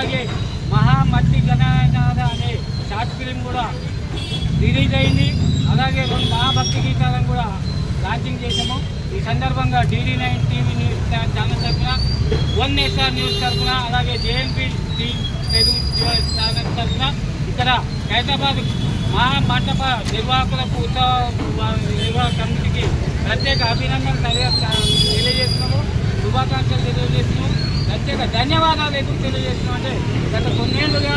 అలాగే మహామట్టి గణనాథ అనే short film కూడా రిలీజ్ అయింది. అలాగే రెండు మహాభక్తి గీతాలను కూడా లాంచింగ్ చేసాము ఈ సందర్భంగా DD nine TV news channel తరఫున వన్ ఎస్ఆర్ న్యూస్ తరఫున అలాగే జేఎన్పి తెలుగు ఛానల్ తరఫున ఇక్కడ హైదరాబాద్ మహామండప నిర్వాహకులకు ఉత్సవ ప్రత్యేక ధన్యవాదాలు ఎందుకు తెలియజేస్తున్నామంటే గత కొన్నేళ్ళుగా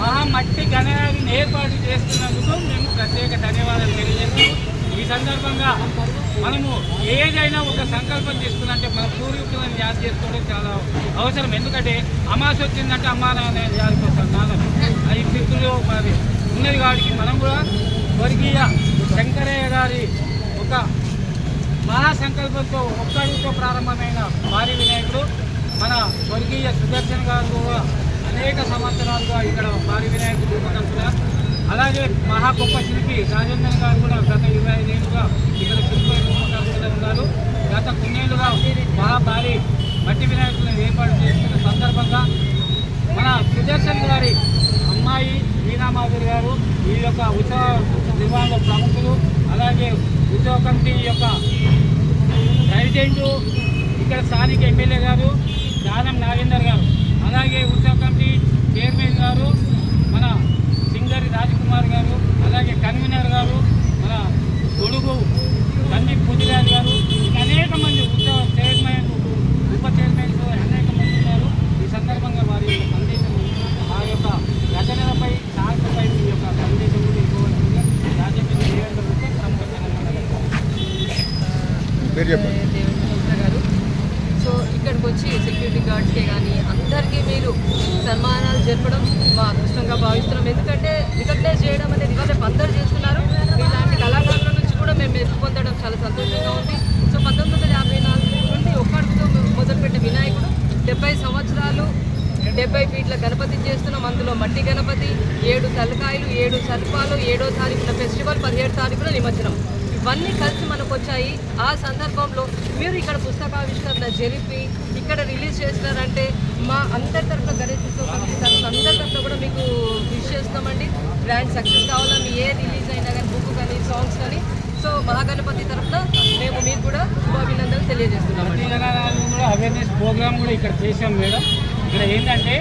మహా మట్టి గణనాన్ని ఏర్పాటు చేస్తున్నందుకు మేము ప్రత్యేక ధన్యవాదాలు తెలియజేస్తున్నాం ఈ సందర్భంగా మనము ఏదైనా ఒక సంకల్పం తీసుకున్నంటే మన పూర్వీకులను యాద చేసుకోవడం చాలా అవసరం. ఎందుకంటే అమాస వచ్చిందంటే అమ్మా నాన్న యాదకొస్తాం నాన్న అది పితృలు మరి ఉన్నది కాబట్టి మనం కూడా స్వర్గీయ శంకరయ్య గారి ఒక మహాసంకల్పంతో ఒక్కడితో ప్రారంభమైన వారి వినాయకుడు. మన స్వర్గీయ సుదర్శన్ గారు కూడా అనేక సంవత్సరాలుగా ఇక్కడ భారీ వినాయకుడు రూపకల్పన అలాగే మహా గొప్ప శిల్పి రాజేంద్రన్ గారు కూడా గత ఇరవై ఐదేళ్ళుగా ఇక్కడ శిల్ప రూపకల్పన ఉన్నారు. గత కొన్నేళ్ళుగా మహా భారీ మట్టి వినాయకులను ఏర్పాటు చేసిన సందర్భంగా మన సుదర్శన్ గారి అమ్మాయి వీణామాధురి గారు ఈ యొక్క ఉత్సవ నిర్వహణ ప్రముఖులు అలాగే ఉత్సవ కమిటీ యొక్క ప్రెసిడెంట్ ఇక్కడ స్థానిక ఎమ్మెల్యే గారు దానం నాగేందర్ గారు. అలాగే ఉత్సవ కమిటీ చైర్మన్ గారు మన సింగరి రాజ్కుమార్ గారు అలాగే కన్వీనర్ గారు మన గొడుగు సందీప్ పుజిరాజు గారు ఇంకా అనేక మంది ఉత్సవ చైర్మన్ ఉప చైర్మన్స్ అనేక మంది ఉన్నారు ఈ సందర్భంగా వారి యొక్క సందేశం ఆ యొక్క రచనలపై సాహసపై మీ యొక్క సందేశం కూడా ఇవ్వవలసిందిగా రాజకీయ నియోజకవర్గ ప్రముఖ జనగణన పేరు చెప్పండి దేవుని మిత్ర గారు సో ఇక్కడికి వచ్చి సెక్యూరిటీ గార్డ్స్కే కానీ అందరికీ మీరు సన్మానాలు జరపడం మా అదృష్టంగా భావిస్తున్నాం. ఎందుకంటే రికగ్నైజ్ చేయడం అనేది ఇవాళ అందరూ చేస్తున్నారు. ఇలాంటి కళాకారుల నుంచి కూడా మేము మెరుగు పొందడం చాలా సంతోషంగా ఉంది. సో పంతొమ్మిది వందల యాభై నాలుగు నుండి ఒక్కడితో మొదలుపెట్టిన వినాయకుడు డెబ్బై సంవత్సరాలు డెబ్బై ఫీట్ల గణపతి చేస్తున్నాం. అందులో మట్టి గణపతి ఏడు తలకాయలు ఏడు సర్పాలు ఏడో తారీఖున ఫెస్టివల్ పదిహేడు తారీఖున నిమజ్జనం. ఇవన్నీ కలిసి మనకు వచ్చాయి ఆ సందర్భంలో మీరు ఇక్కడ పుస్తకావిష్కరణ జరిపి ఇక్కడ రిలీజ్ చేసినారంటే మా అందరి తరఫున గణేష్ ఉత్సవ అందరి తరఫున కూడా మీకు విష్ చేస్తామండి. బ్రాండ్ సక్సెస్ కావాలని ఏ రిలీజ్ అయినా కానీ బుక్ కానీ సాంగ్స్ కానీ. సో మహాగణపతి తరఫున మేము మీకు కూడా శుభాభినందనలు తెలియజేస్తున్నాం కూడా అవేర్నెస్ ప్రోగ్రామ్ కూడా ఇక్కడ చేసాం మేడం. ఇక్కడ ఏంటంటే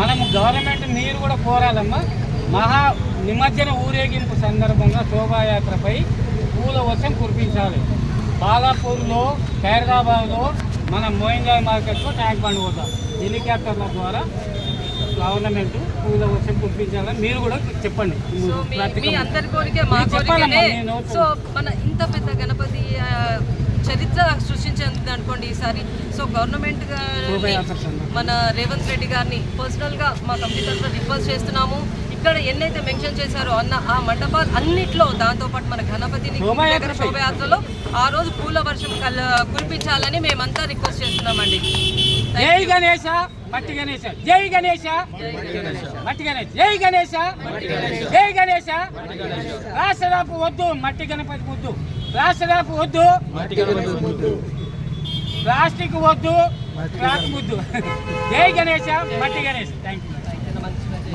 మనము గవర్నమెంట్ మీరు కూడా కోరాలమ్మా. మహా నిమజ్జన ఊరేగింపు సందర్భంగా శోభాయాత్రపై పూల వర్షం కురిపించాలి. బాలాపూర్లో ఖైరదాబాద్లో మన మోయింగాయ్ మార్కెట్లో ట్యాంక్ బండ్ పోతాం హెలికాప్టర్ల ద్వారా గవర్నమెంట్ పూల వర్షం కురిపించాలని మీరు కూడా చెప్పండి. సో మన ఇంత పెద్ద గణపతి చరిత్ర సృష్టించింది అనుకోండి ఈసారి. So government. మన రేవంత్ రెడ్డి గారిని పర్సనల్గా మా కమిటీ తరఫున రిక్వెస్ట్ చేస్తున్నాము. ఇక్కడ ఎన్నైతే మెన్షన్ చేశారో అన్న ఆ మండపాలు అన్నిట్లో దాంతో పాటు మన గణపతిని శోభాయాత్రపై. శోభయాత్రలో ఆ రోజు పూల వర్షం కల్ కురిపించాలని మేమంతా రిక్వెస్ట్ చేస్తున్నామండి. జై గణేశ మట్టి గణేశ జై గణేశ మట్టి గణేశ జై గణేశ జై గణేశ. రాష్ట్రదాపు వద్దు మట్టి గణపతి వద్దు. రాష్ట్రదాపు వద్దు. ప్లాస్టిక్ వద్దు. క్లాత్ వద్దు. జై గణేశ మట్టి గణేశ. థ్యాంక్ యూ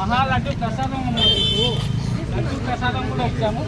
మహాలడ్డు ప్రసాదం ఉన్నది మీకు. లడ్డు ప్రసాదం కూడా ఇచ్చాము